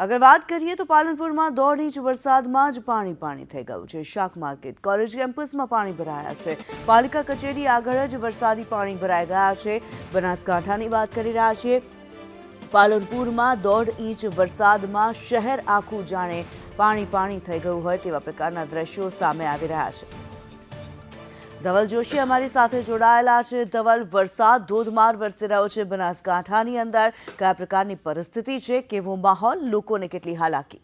અગર વાત કરીએ તો પાલનપુરમાં દોઢ ઇંચ વરસાદમાં જ પાણી પાણી થઈ ગયું છે. શાક માર્કેટ, કોલેજ કેમ્પસમાં પાણી ભરાયા છે. પાલિકા કચેરી આગળ જ વરસાદી પાણી ભરાઈ ગયા છે. બનાસકાંઠાની વાત કરી રહ્યા છીએ. પાલનપુરમાં દોઢ ઇંચ વરસાદમાં શહેર આખું જાણે પાણી પાણી થઈ ગયું હોય તેવા પ્રકારના દ્રશ્યો સામે આવી રહ્યા છે. ધવલ જોશી અમારી સાથે જોડાયેલા છે. ધવલ, વરસાદ, ધોધમાર વરસી રહ્યો છે બનાસકાંઠાની અંદર. કયા પ્રકારની પરિસ્થિતિ છે? કેવો માહોલ? લોકોને કેટલી હાલાકી?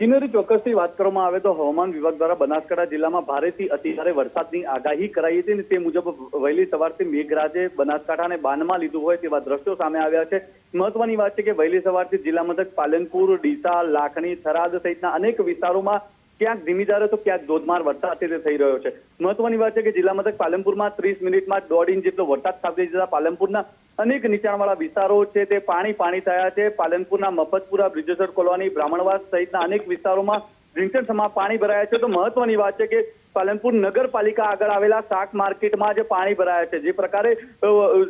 કિન્નરી ચોક્કસથી વાત કરવામાં આવે તો હવામાન વિભાગ દ્વારા બનાસકાંઠા જિલ્લામાં ભારેથી અતિભારે વરસાદની આગાહી કરાઈ હતી અને તે મુજબ વહેલી સવારથી મેઘરાજે બનાસકાંઠાને બાનમાં લીધું હોય તેવા દ્રશ્યો સામે આવ્યા છે. મહત્વની વાત છે કે વહેલી સવારથી જિલ્લા મથક પાલનપુર, ડીસા, લાખણી, થરાદ સહિતના અનેક વિસ્તારોમાં ક્યાંક ધીમી તો ક્યાંક ધોધમાર વરસાદ છે તે થઈ રહ્યો છે. મહત્વની વાત છે કે જિલ્લા મથક પાલનપુરમાં ત્રીસ મિનિટમાં દોઢ ઇંચ જેટલો વરસાદ ખાબકી જતા પાલનપુરના અનેક નીચાણવાળા વિસ્તારો છે તે પાણી પાણી થયા છે. પાલનપુરના મફતપુરા, બ્રિજેશ્વર કોલોની, બ્રાહ્મણવાસ સહિતના અનેક વિસ્તારોમાં રીંછણસમાં પાણી ભરાયા છે. તો મહત્વની વાત છે કે પાલનપુર નગરપાલિકા આગળ આવેલા શાક માર્કેટમાં જે પાણી ભરાયા છે. જે પ્રકારે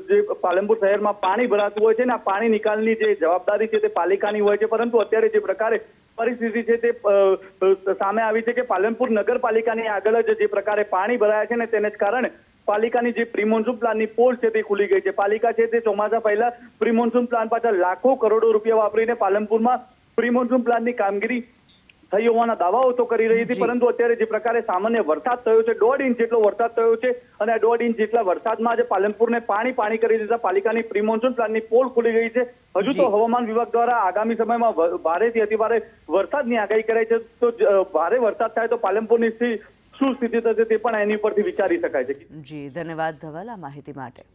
જે પાલનપુર શહેરમાં પાણી ભરાતું હોય છે ને આ પાણી નિકાલની જે જવાબદારી છે તે પાલિકાની હોય છે. પરંતુ અત્યારે જે પ્રકારે પરિસ્થિતિ છે તે સામે આવી છે કે પાલનપુર નગરપાલિકાની આગળ જ જે પ્રકારે પાણી ભરાયા છે ને તેને જ કારણે પાલિકાની જે પ્રી મોન્સૂન પ્લાનની પોલ છે તે ખુલી ગઈ છે. પાલિકા છે તે ચોમાસા પહેલા પ્રિમોન્સૂન પ્લાન પાછળ લાખો કરોડો રૂપિયા વાપરીને પાલનપુરમાં પ્રી મોન્સૂન પ્લાનની કામગીરી થઈ હોવાના દાવાઓ તો કરી રહી હતી પરંતુ અત્યારે જે પ્રકારે સામાન્ય વરસાદ થયો છે દોઢ ઇંચ જેટલો વરસાદ થયો છે અને આ દોઢ ઇંચ જેટલા વરસાદમાં આજે પાલનપુરને પાણી પાણી કરી દીધા. પાલિકાની પ્રી મોન્સૂન પ્લાનની પોલ ખુલી ગઈ છે. હજુ તો હવામાન વિભાગ દ્વારા આગામી સમયમાં ભારેથી અતિભારે વરસાદની આગાહી કરાઈ છે. તો ભારે વરસાદ થાય તો પાલનપુરની શું સ્થિતિ થશે તે પણ એની ઉપરથી વિચારી શકાય છે. જી ધન્યવાદ ધવલ આ માહિતી માટે.